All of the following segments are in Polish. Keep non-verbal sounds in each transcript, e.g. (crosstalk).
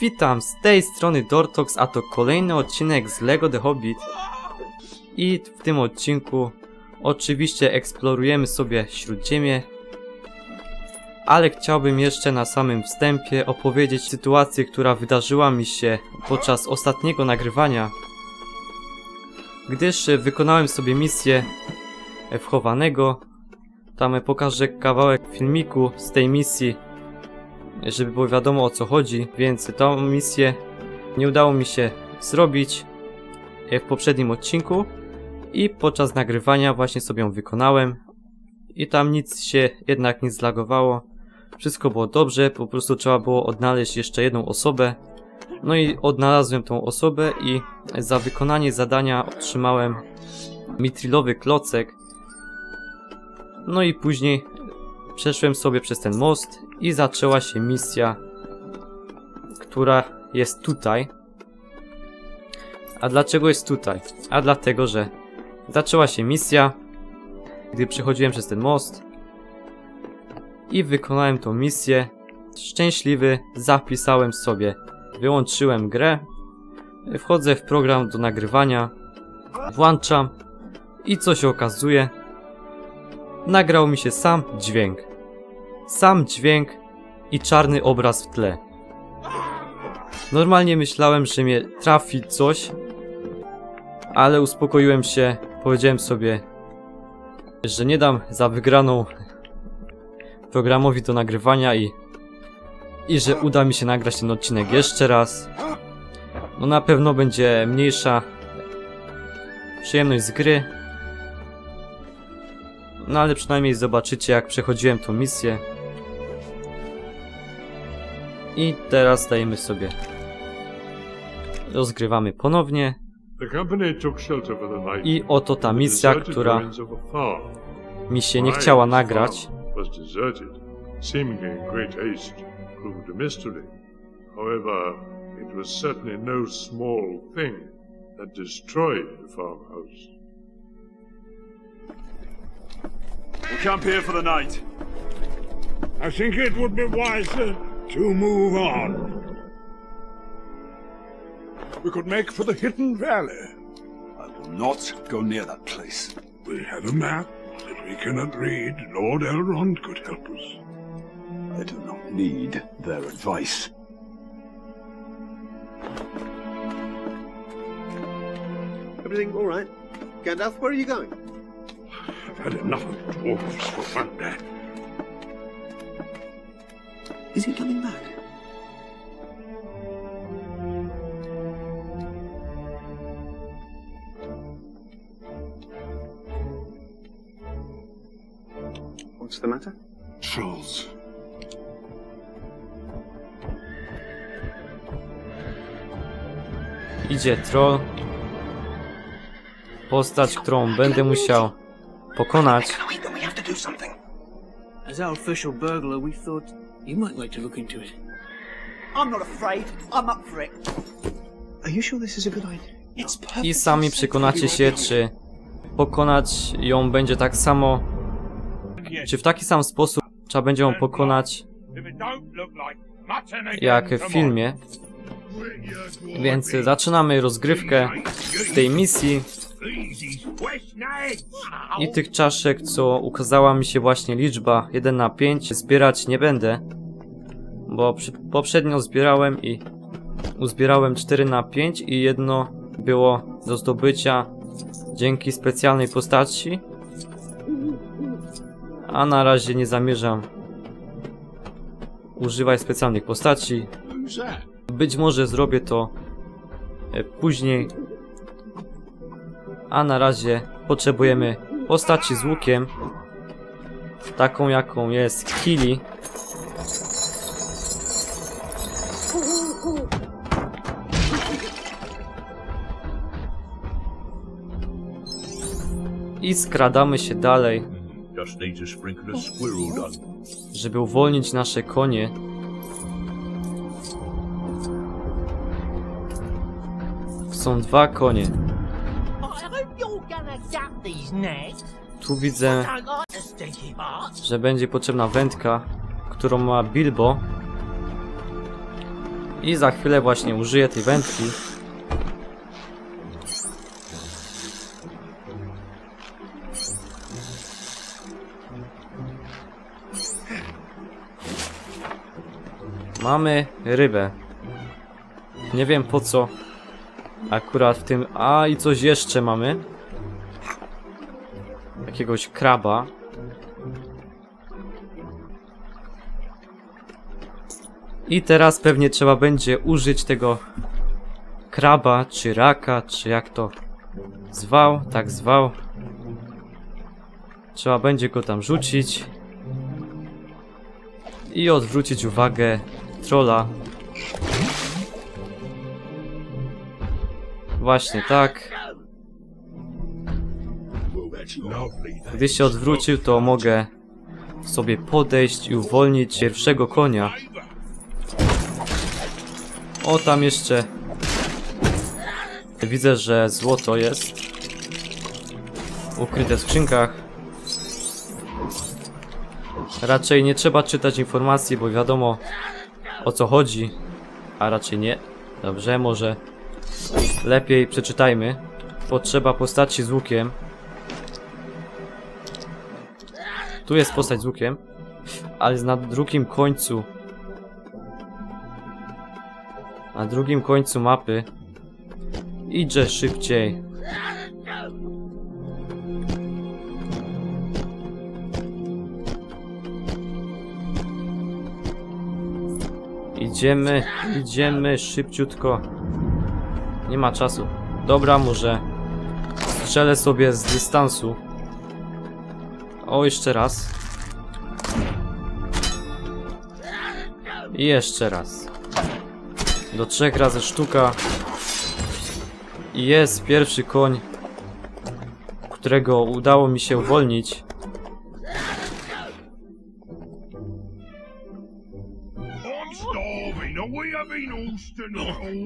Witam, z tej strony Dortox, a to kolejny odcinek z LEGO The Hobbit. I w tym odcinku oczywiście eksplorujemy sobie Śródziemie, ale chciałbym jeszcze na samym wstępie opowiedzieć sytuację, która wydarzyła mi się podczas ostatniego nagrywania, gdyż e, wykonałem sobie misję e, wchowanego. Tam e, pokażę kawałek filmiku z tej misji, żeby było wiadomo o co chodzi, więc tą misję nie udało mi się zrobić w poprzednim odcinku i podczas nagrywania właśnie sobie ją wykonałem i tam nic się jednak nie zlagowało. Wszystko było dobrze, po prostu trzeba było odnaleźć jeszcze jedną osobę. No i odnalazłem tą osobę i za wykonanie zadania otrzymałem mitrilowy klocek. No i później przeszłem sobie przez ten most i zaczęła się misja, która jest tutaj. A dlaczego jest tutaj? A dlatego, że zaczęła się misja, gdy przechodziłem przez ten most i wykonałem tą misję. Szczęśliwy zapisałem sobie, wyłączyłem grę, wchodzę w program do nagrywania, włączam i co się okazuje? Nagrał mi się sam dźwięk. Sam dźwięk i czarny obraz w tle. Normalnie myślałem, że mnie trafi coś, ale uspokoiłem się, powiedziałem sobie, że nie dam za wygraną programowi do nagrywania i i że uda mi się nagrać ten odcinek jeszcze raz. No na pewno będzie mniejsza przyjemność z gry. No ale przynajmniej zobaczycie jak przechodziłem tą misję. I teraz dajemy sobie. Rozgrywamy ponownie. I oto ta misja, która mi się nie chciała nagrać. Was deserted, seemingly in great haste, proved a mystery. However, it was certainly no small thing that destroyed the farmhouse. We'll camp here for the night. I think it would be wiser to move on. We could make for the Hidden Valley. I will not go near that place. We have a map that we cannot read. Lord Elrond could help us. I do not need their advice. Everything all right? Gandalf, where are you going? I've had enough of dwarves for one day. Is he coming back? What's the matter? Trolls. Idzie troll. Postać, którą będę musiał pokonać. As our official burglar, we thought you might like to look into it. I'm not afraid. I'm up for it. Are you sure this is a good idea? It's perfect. I sami przekonacie się, czy pokonać ją będzie tak samo, czy w taki sam sposób trzeba będzie ją pokonać jak w filmie. Więc zaczynamy rozgrywkę tej misji. I tych czaszek, co ukazała mi się właśnie liczba 1 na 5, zbierać nie będę. Bo poprzednio zbierałem i uzbierałem 4 na 5 i jedno było do zdobycia dzięki specjalnej postaci. A na razie nie zamierzam używać specjalnych postaci. Być może zrobię to e, później. A na razie potrzebujemy postaci z łukiem. Taką jaką jest Kili. I skradamy się dalej, done. żeby uwolnić nasze konie. Są dwa konie. Tu widzę, że będzie potrzebna wędka, którą ma Bilbo. I za chwilę właśnie użyję tej wędki. Mamy rybę. Nie wiem po co akurat w tym... A i coś jeszcze mamy. Jakiegoś kraba. I teraz pewnie trzeba będzie użyć tego kraba, czy raka, czy jak to zwał, tak zwał. Trzeba będzie go tam rzucić. I odwrócić uwagę trola. Właśnie tak. Gdy się odwrócił, to mogę sobie podejść i uwolnić pierwszego konia. O, tam jeszcze. Widzę, że złoto jest. Ukryte w skrzynkach. Raczej nie trzeba czytać informacji, bo wiadomo o co chodzi. A raczej nie. Dobrze, może lepiej przeczytajmy. Potrzeba postaci z łukiem. Tu jest postać z łukiem, ale na drugim końcu. Na drugim końcu mapy. Idzie szybciej. Idziemy, idziemy szybciutko. Nie ma czasu. Dobra, może strzelę sobie z dystansu. O, jeszcze raz. I jeszcze raz. Do trzech razy sztuka. I jest pierwszy koń, którego udało mi się uwolnić.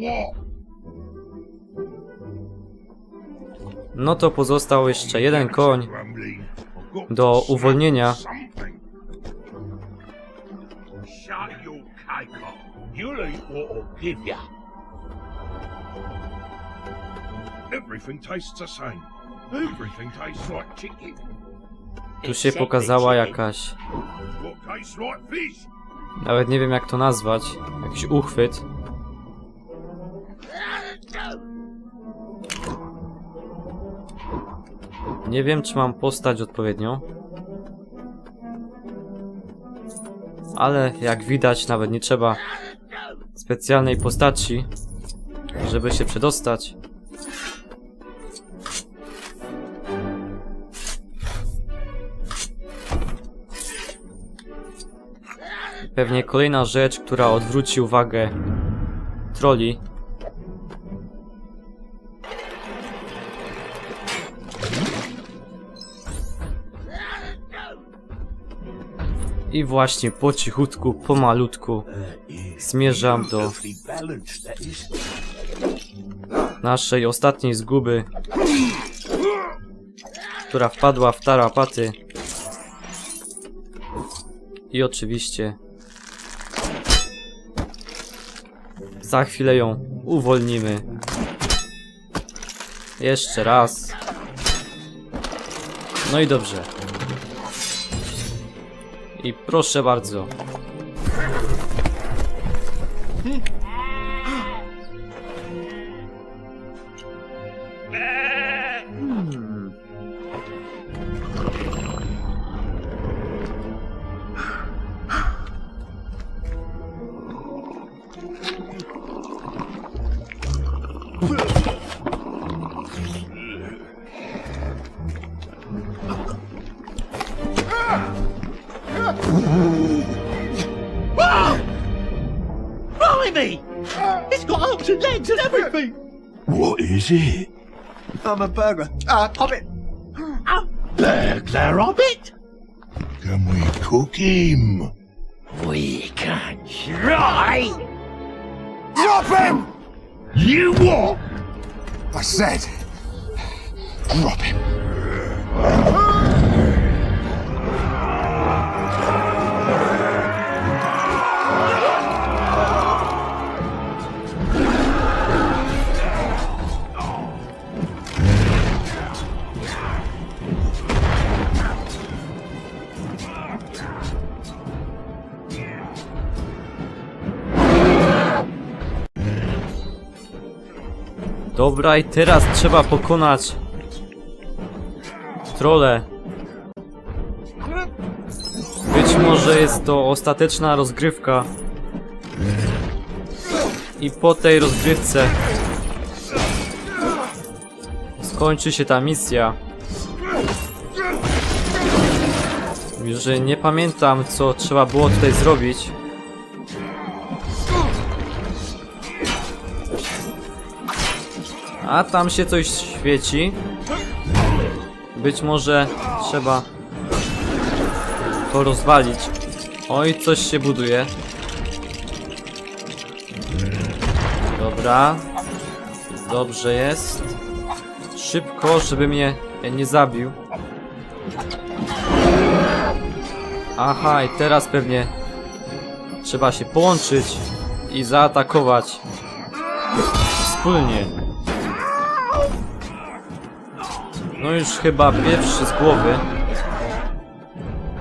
What? No to pozostał jeszcze jeden koń do uwolnienia. Tu się pokazała jakaś, nawet nie wiem jak to nazwać, jakiś uchwyt. Nie wiem czy mam postać odpowiednią. Ale jak widać nawet nie trzeba specjalnej postaci, żeby się przedostać. Pewnie kolejna rzecz, która odwróci uwagę troli. I właśnie po cichutku, pomalutku zmierzam do naszej ostatniej zguby, która wpadła w tarapaty. I oczywiście za chwilę ją uwolnimy. Jeszcze raz. No i dobrze. I proszę bardzo. A burglar. Uh, hobbit. Burglar Hobbit? Can we cook him? We can try! Drop him! You what? I said, drop him. Dobra, i teraz trzeba pokonać trole. Być może jest to ostateczna rozgrywka. I po tej rozgrywce skończy się ta misja. Już nie pamiętam co trzeba było tutaj zrobić. A tam się coś świeci. Być może trzeba to rozwalić. Oj, coś się buduje. Dobra. Dobrze jest. Szybko, żeby mnie nie zabił. Aha, i teraz pewnie trzeba się połączyć i zaatakować wspólnie. No już chyba pierwszy z głowy.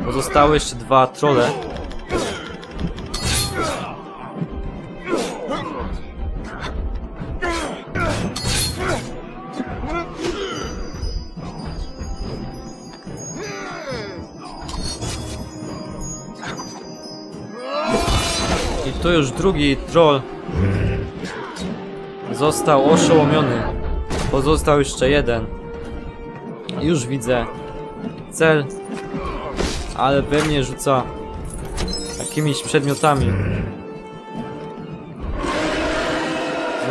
Pozostały jeszcze dwa trole. I to już drugi troll został oszołomiony. Pozostał jeszcze jeden. Już widzę cel, ale we mnie rzuca jakimiś przedmiotami.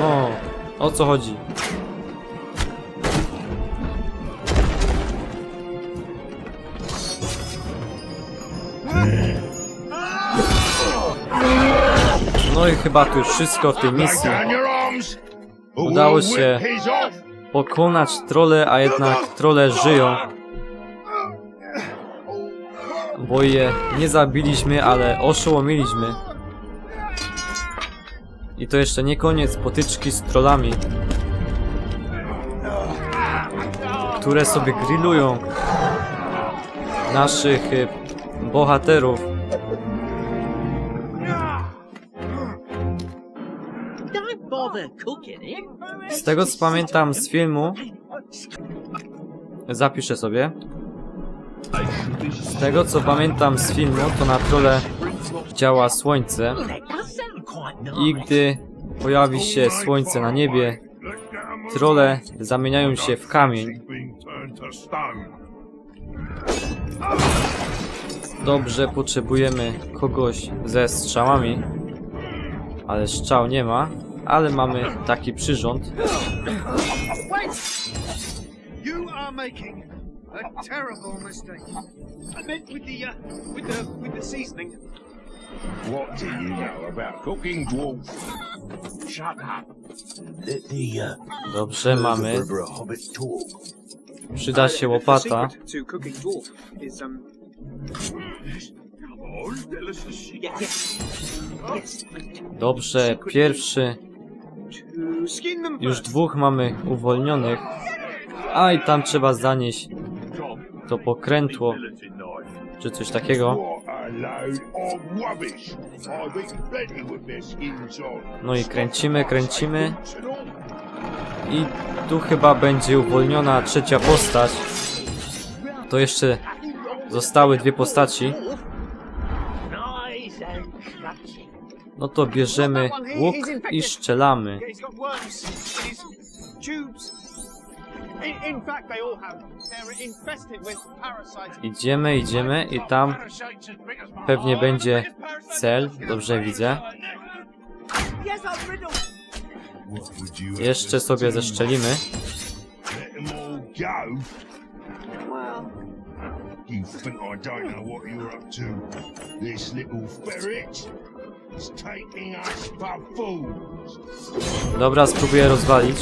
No, o co chodzi? No i chyba to już wszystko w tej misji. Udało się. Pokonać trole, a jednak trole żyją. Bo je nie zabiliśmy, ale oszołomiliśmy. I to jeszcze nie koniec potyczki z trollami. Które sobie grillują naszych y, bohaterów. Z tego co pamiętam z filmu, zapiszę sobie. Z tego co pamiętam z filmu, to na trole działa słońce i gdy pojawi się słońce na niebie, trole zamieniają się w kamień. Dobrze, potrzebujemy kogoś ze strzałami, ale strzał nie ma, ale mamy taki przyrząd. Uh. What do you know about cooking, dwarf? Shut up. Let the, uh, Dobrze, mamy. Przyda się łopata. um. Dobrze, pierwszy. Już dwóch mamy uwolnionych. A i tam trzeba zanieść to pokrętło, czy coś takiego. No i kręcimy, kręcimy. I tu chyba będzie uwolniona trzecia postać. To jeszcze zostały dwie postaci. No to bierzemy łuk i strzelamy. Idziemy, idziemy i tam pewnie będzie cel. Dobrze widzę. Jeszcze sobie zeszczelimy. You think I don't know what you're up to? This little ferret Dobra, spróbuję rozwalić.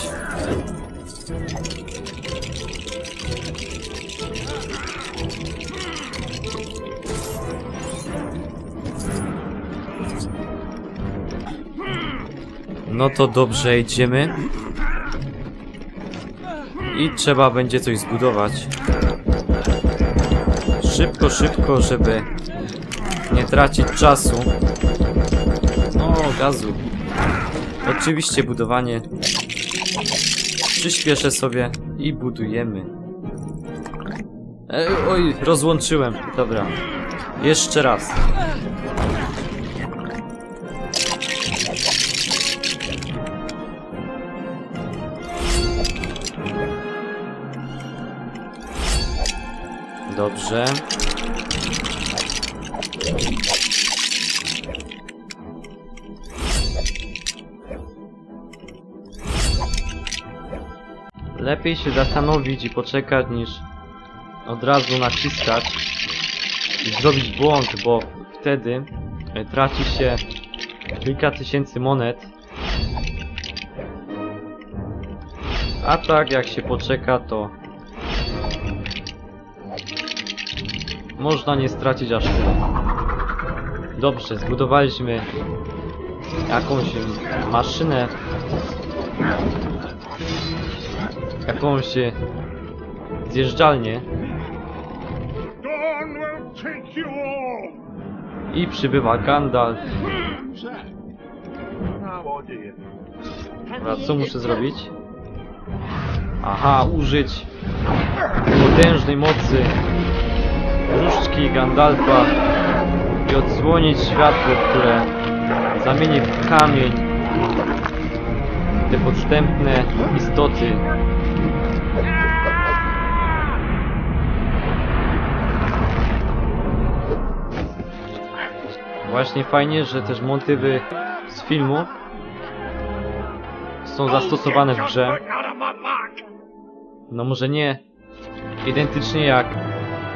No to dobrze, idziemy. I trzeba będzie coś zbudować. Szybko, szybko, żeby nie tracić czasu. Gazu. Oczywiście budowanie. Przyspieszę sobie i budujemy. E, oj, rozłączyłem. Dobra. Jeszcze raz. Dobrze. Lepiej się zastanowić i poczekać niż od razu naciskać i zrobić błąd, bo wtedy e, traci się kilka tysięcy monet. A tak jak się poczeka to można nie stracić aż tyle. Dobrze, zbudowaliśmy jakąś maszynę jakąś e, zjeżdżalnię i przybywa Gandalf. Dobra, co muszę zrobić? Aha, użyć potężnej mocy różdżki Gandalfa i odsłonić światło, które zamieni w kamień te podstępne istoty. Właśnie fajnie, że też motywy z filmu są zastosowane w grze. No może nie identycznie jak,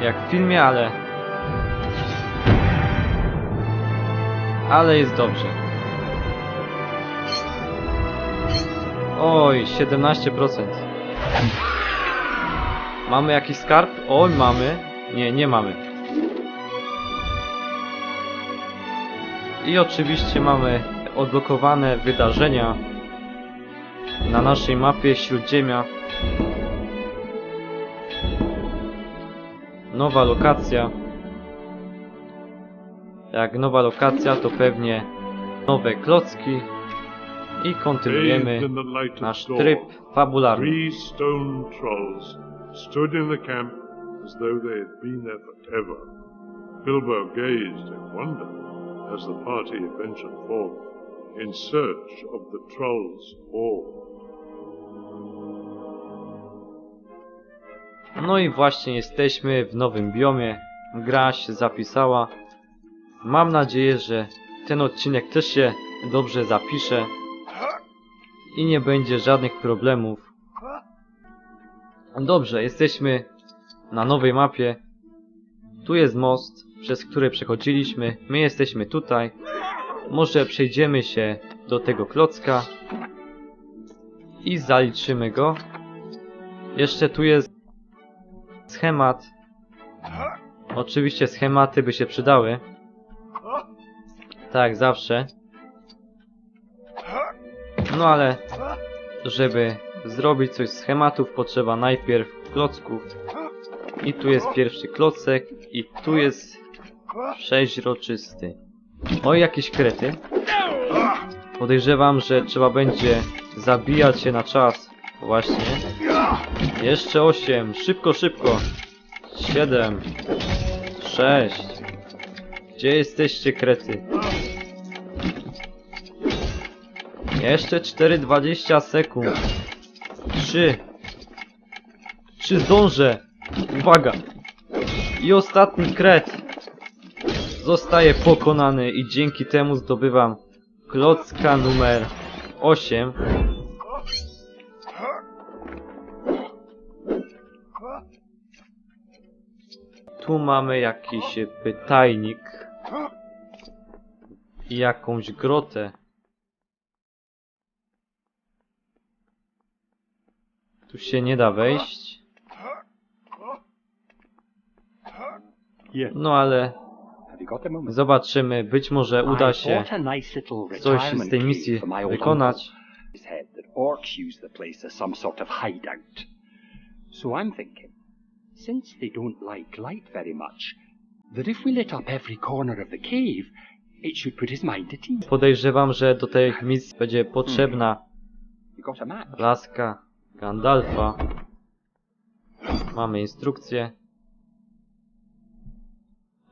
jak w filmie, ale... Ale jest dobrze. Oj, 17%. Mamy jakiś skarb? Oj, mamy. Nie, nie mamy. I oczywiście mamy odblokowane wydarzenia na naszej mapie Śródziemia. Nowa lokacja. Jak nowa lokacja, to pewnie nowe klocki. I kontynuujemy nasz tryb fabularny. Stone trolls stood in the camp as though they had been there forever. Bilbo gazed in wonder as the party adventured forth in search of the trolls' hall. No i właśnie jesteśmy w nowym biomie. Gra się zapisała. Mam nadzieję, że ten odcinek też się dobrze zapisze i nie będzie żadnych problemów. Dobrze, jesteśmy na nowej mapie. Tu jest most, przez który przechodziliśmy. My jesteśmy tutaj. Może przejdziemy się do tego klocka i zaliczymy go. Jeszcze tu jest schemat. Oczywiście schematy by się przydały. Tak, zawsze. No ale, żeby zrobić coś z schematów, potrzeba najpierw klocków. I tu jest pierwszy klocek, i tu jest przeźroczysty. Oj, jakieś krety. Podejrzewam, że trzeba będzie zabijać się na czas. Właśnie. Jeszcze 8. Szybko, szybko. 7. 6. Gdzie jesteście, krety? Jeszcze 4,20 sekund. 3. Czy zdążę? Uwaga. I ostatni kret. Zostaje pokonany i dzięki temu zdobywam klocka numer 8. Tu mamy jakiś pytajnik. I jakąś grotę. Tu się nie da wejść. No ale zobaczymy, być może uda się coś z tej misji wykonać. So I'm thinking, since they don't like light very much, that if we lit up every corner of the cave, it should put his mind at ease. Podejrzewam, że do tej misji będzie potrzebna You got a map? laska Gandalfa. Mamy instrukcję.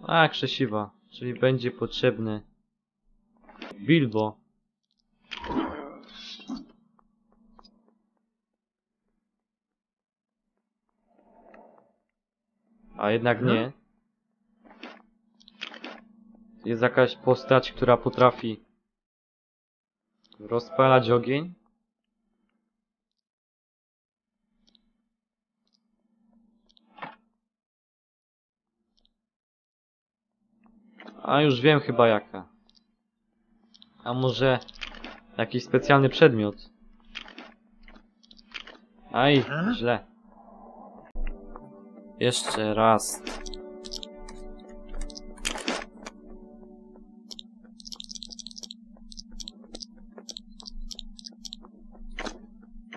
A, krzesiwa. Czyli będzie potrzebny Bilbo. A jednak nie. Jest jakaś postać, która potrafi rozpalać ogień. A już wiem chyba jaka. A może jakiś specjalny przedmiot? Aj, źle. Jeszcze raz.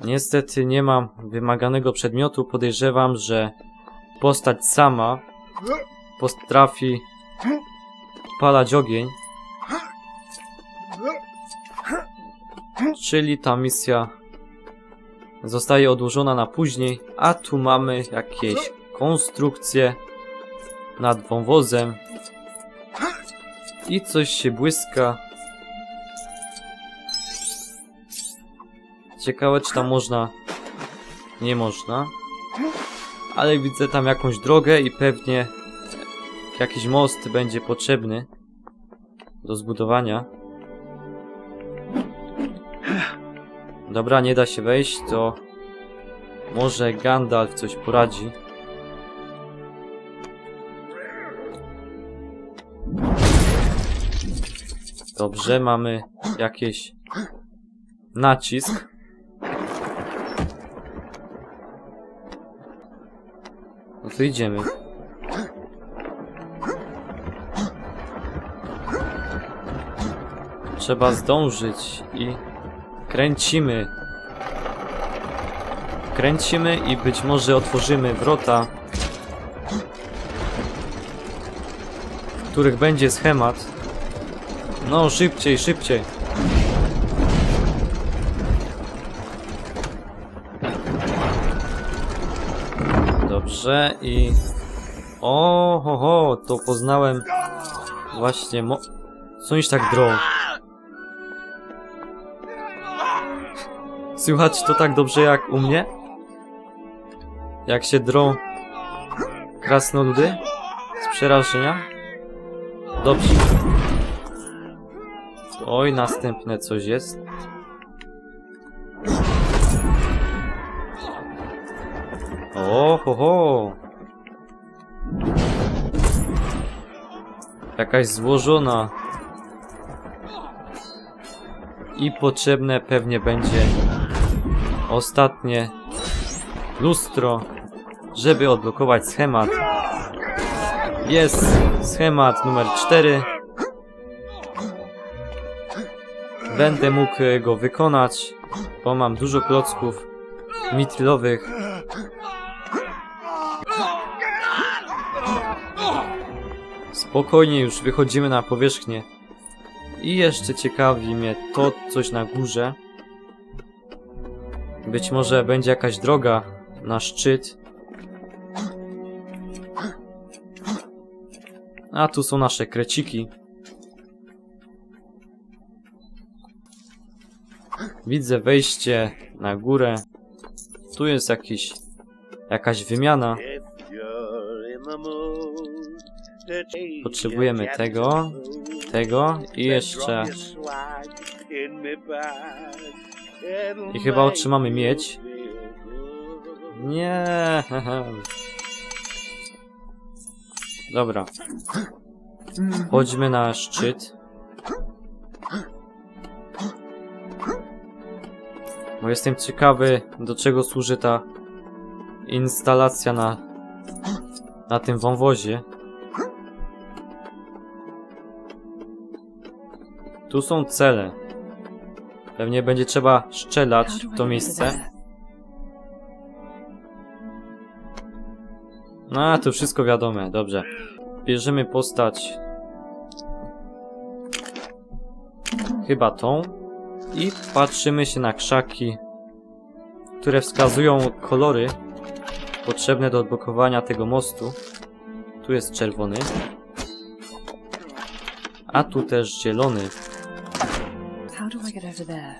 Niestety nie mam wymaganego przedmiotu. Podejrzewam, że postać sama potrafi palać ogień. Czyli ta misja zostaje odłożona na później, a tu mamy jakieś konstrukcje nad wąwozem i coś się błyska. Ciekawe czy tam można... Nie można. Ale widzę tam jakąś drogę i pewnie jakiś most będzie potrzebny do zbudowania. Dobra, nie da się wejść, to może Gandalf coś poradzi. Dobrze, mamy jakieś nacisk. No to idziemy. Trzeba zdążyć i kręcimy. Kręcimy i być może otworzymy wrota, w których będzie schemat. No, szybciej, szybciej. Dobrze i... O, ho, ho, to poznałem właśnie mo... Co oni się tak drą? Słychać to tak dobrze jak u mnie? Jak się drą krasnoludy z przerażenia? Dobrze. Oj, następne coś jest. O, ho, ho. Jakaś złożona. I potrzebne pewnie będzie ostatnie lustro, żeby odblokować schemat. Jest schemat numer 4. Będę mógł go wykonać, bo mam dużo klocków mitrylowych. Spokojnie już wychodzimy na powierzchnię. I jeszcze ciekawi mnie to coś na górze. Być może będzie jakaś droga na szczyt. A tu są nasze kreciki. Widzę wejście na górę. Tu jest jakiś jakaś wymiana. Potrzebujemy tego, tego i jeszcze I chyba otrzymamy mieć. Nie. (laughs) Dobra. Chodźmy na szczyt. Bo jestem ciekawy, do czego służy ta instalacja na, na tym wąwozie. Tu są cele. Pewnie będzie trzeba strzelać w to miejsce. No, a to wszystko wiadome, dobrze. Bierzemy postać. Chyba tą. I patrzymy się na krzaki, które wskazują kolory potrzebne do odblokowania tego mostu. Tu jest czerwony. A tu też zielony. How do I get over there?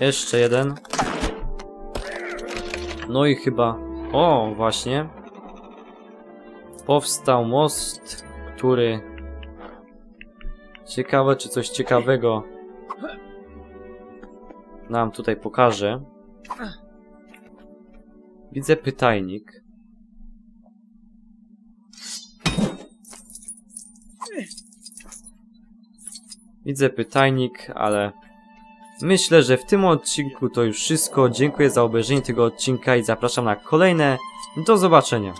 Jeszcze jeden. No i chyba... O, właśnie. Powstał most, który... Ciekawe, czy coś ciekawego nam tutaj pokaże. Widzę pytajnik. Widzę pytajnik, ale myślę, że w tym odcinku to już wszystko. Dziękuję za obejrzenie tego odcinka i zapraszam na kolejne. Do zobaczenia.